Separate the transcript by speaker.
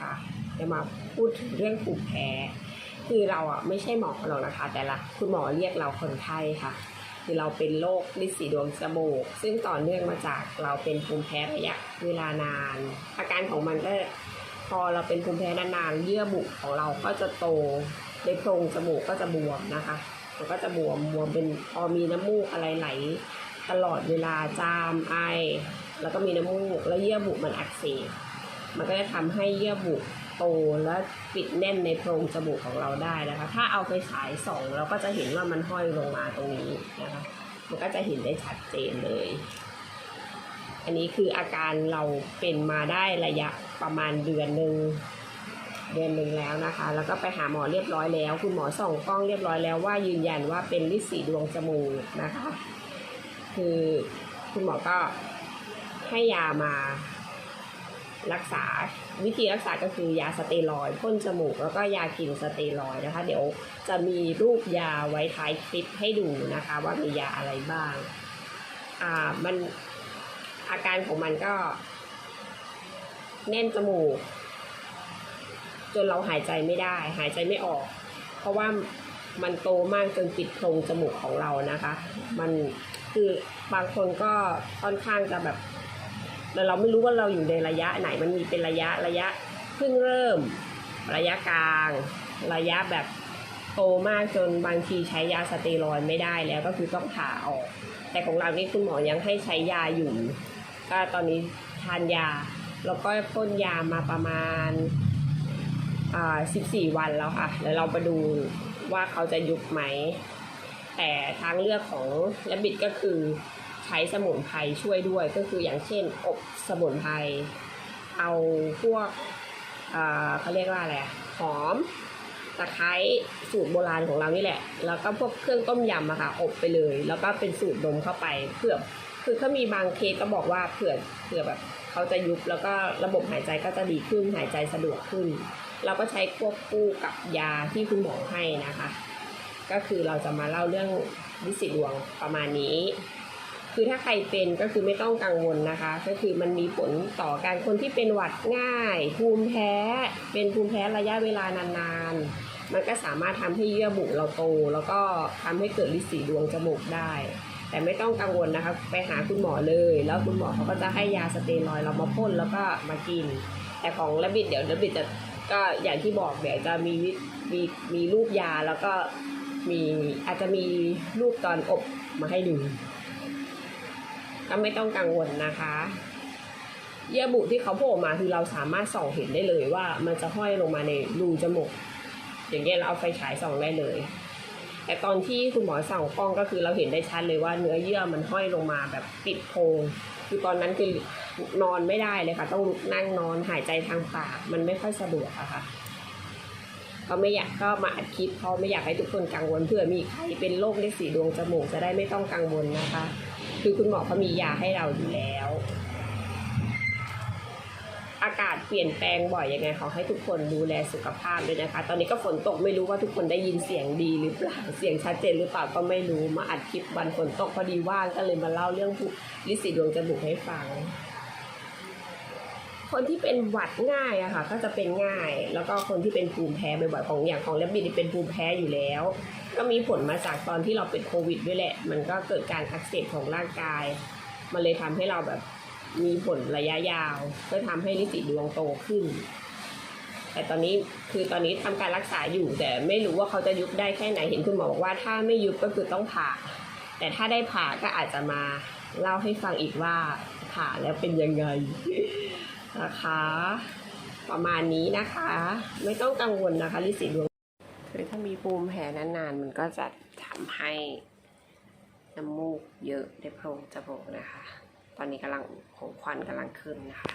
Speaker 1: ค่ะจะมาพูดถึงเรื่องภูมิแพ้ คือเราอะไม่ใช่หมอหรอกนะคะ แต่ละคุณหมอเรียกเราคนไข้ค่ะ คือเราเป็นโรคลิสีดวงจมูก ซึ่งต่อเนื่องมาจากเราเป็นภูมิแพ้ระยะเวลานาน อาการของมันก็พอเราเป็นภูมิแพ้นานๆเยื่อบุของเราก็จะโตในโพรงจมูกก็จะบวมนะคะมันก็จะบวมบวมเป็นพอมีน้ำมูกอะไรไหล ตลอดเวลาจามไอ แล้วก็มีน้ำมูกแล้วเยื่อบุมันอักเสบ มันก็จะทำให้เยื่อบุโตและปิดแน่นในโพรงจมูกของเราได้นะคะ ถ้าเอาไปฉายส่องเราก็จะเห็นว่ามันห้อยลงมาตรงนี้นะคะ มันก็จะเห็นได้ชัดเจนเลย อันนี้คืออาการเราเป็นมาได้ระยะประมาณเดือนหนึ่งเดือนหนึ่งแล้วนะคะ แล้วก็ไปหาหมอเรียบร้อยแล้ว คุณหมอส่องกล้องเรียบร้อยแล้วว่ายืนยันว่าเป็นลิสีดวงจมูกนะคะ คือคุณหมอก็ให้ยามา รักษาวิธีรักษาก็คือยาสเตียรอยพ่นจมูกแล้วก็ยากินสเตียรอยนะคะ เดี๋ยวจะมีรูปยาไว้ท้ายคลิปให้ดูนะคะ ว่ามียาอะไรบ้าง อ่ามันอาการของมันก็ แน่นจมูก จนเราหายใจไม่ได้ หายใจไม่ออก เพราะว่ามันโตมากจนปิดโพรงจมูกของเรานะคะ มันคือบางคนก็ค่อนข้างจะแบบ แต่เราไม่รู้ว่าเราอยู่ในระยะไหนมันมีเป็นระยะระยะเพิ่งเริ่ม ระยะกลาง ระยะแบบโตมากจนบางทีใช้ยาสเตียรอยไม่ได้แล้วก็คือต้องผ่าออก แต่ของเรานี่คุณหมอยังให้ใช้ยาอยู่ ก็ตอนนี้ทานยา แล้วก็พ่นยามาประมาณอ่า14วันแล้วค่ะแล้วเราไปดูว่าเขาจะยุบไหม แต่ทางเลือกของแลบิดก็คือ ใช้สมุนไพรช่วยด้วย ก็คืออย่างเช่น อบสมุนไพรเอาพวกเขาเรียกว่าอะไรหอมตะไคร้สูตรโบราณของเรานี่แหละ แล้วก็พวกเครื่องต้มยำอะค่ะอบไปเลย แล้วก็เป็นสูตรดมเข้าไปเพื่อคือถ้ามีบางเคสก็บอกว่าเผื่อเผื่อแบบเขาจะยุบแล้วก็ระบบหายใจก็จะดีขึ้นหายใจสะดวกขึ้น เราก็ใช้ควบคู่กับยาที่คุณหมอให้นะคะ ก็คือเราจะมาเล่าเรื่องวิสิตดวงประมาณนี้ คือถ้าใครเป็นก็คือไม่ต้องกังวลนะคะ ก็คือมันมีผลต่อการคนที่เป็นหวัดง่าย ภูมิแพ้ เป็นภูมิแพ้ระยะเวลานานๆ มันก็สามารถทำให้เยื่อบุเราโต แล้วก็ทำให้เกิดลิสีดวงจมูกได้ แต่ไม่ต้องกังวลนะคะ ไปหาคุณหมอเลย แล้วคุณหมอเขาก็จะให้ยาสเตียรอยเรามาพ่นแล้วก็มากิน แต่ของระบิดเดี๋ยวระบิดจะก็อย่างที่บอกเดี๋ยวจะมีวิมีมีรูปยาแล้วก็มีอาจจะมีรูปตอนอบมาให้ดู ก็ไม่ต้องกังวลนะคะเยื่อบุที่เขาโผล่มาคือเราสามารถส่องเห็นได้เลยว่ามันจะห้อยลงมาในรูจมูกอย่างเงี้ยเราเอาไฟฉายส่องได้เลย แต่ตอนที่คุณหมอส่องกล้องก็คือเราเห็นได้ชัดเลยว่าเนื้อเยื่อมันห้อยลงมาแบบปิดโพรงคือตอนนั้นคือนอนไม่ได้เลยค่ะ ต้องลุกนั่งนอนหายใจทางปากมันไม่ค่อยสะดวกอะค่ะก็ไม่อยากก็มาอัดคลิปเพราะไม่อยากให้ทุกคนกังวลเผื่อมีใครเป็นโรคเลสีดวงจมูกจะได้ไม่ต้องกังวลนะคะ คือคุณหมอเขามียาให้เราอยู่แล้ว อากาศเปลี่ยนแปลงบ่อยยังไงขอให้ทุกคนดูแลสุขภาพด้วยนะคะ ตอนนี้ก็ฝนตกไม่รู้ว่าทุกคนได้ยินเสียงดีหรือเปล่าเสียงชัดเจนหรือเปล่าก็ไม่รู้มาอัดคลิปวันฝนตกพอดีว่างก็เลยมาเล่าเรื่องลิสิดวงจมูกให้ฟัง คนที่เป็นหวัดง่ายอะค่ะ ก็จะเป็นง่าย แล้วก็คนที่เป็นภูมิแพ้บ่อยๆของอย่างของเล็บบิดเป็นภูมิแพ้อยู่แล้ว ก็มีผลมาจากตอนที่เราเป็นโควิดด้วยแหละ มันก็เกิดการอักเสบของร่างกาย มันเลยทำให้เราแบบมีผลระยะยาวก็ทำให้ลิสิดวงโตขึ้น แต่ตอนนี้คือตอนนี้ทำการรักษาอยู่แต่ไม่รู้ว่าเขาจะยุบได้แค่ไหนเห็นคุณหมอบอกว่าถ้าไม่ยุบก็คือต้องผ่า แต่ถ้าได้ผ่าก็อาจจะมาเล่าให้ฟังอีกว่าผ่าแล้วเป็นยังไง นะคะ ประมาณนี้นะคะ ไม่ต้องกังวลนะคะลิสิดวงคือถ้ามีภูมิแพ้นานๆ มันก็จะทำให้น้ำมูกเยอะในโพรงจมูกนะคะ ตอนนี้กำลังของควันกำลังขึ้นนะคะ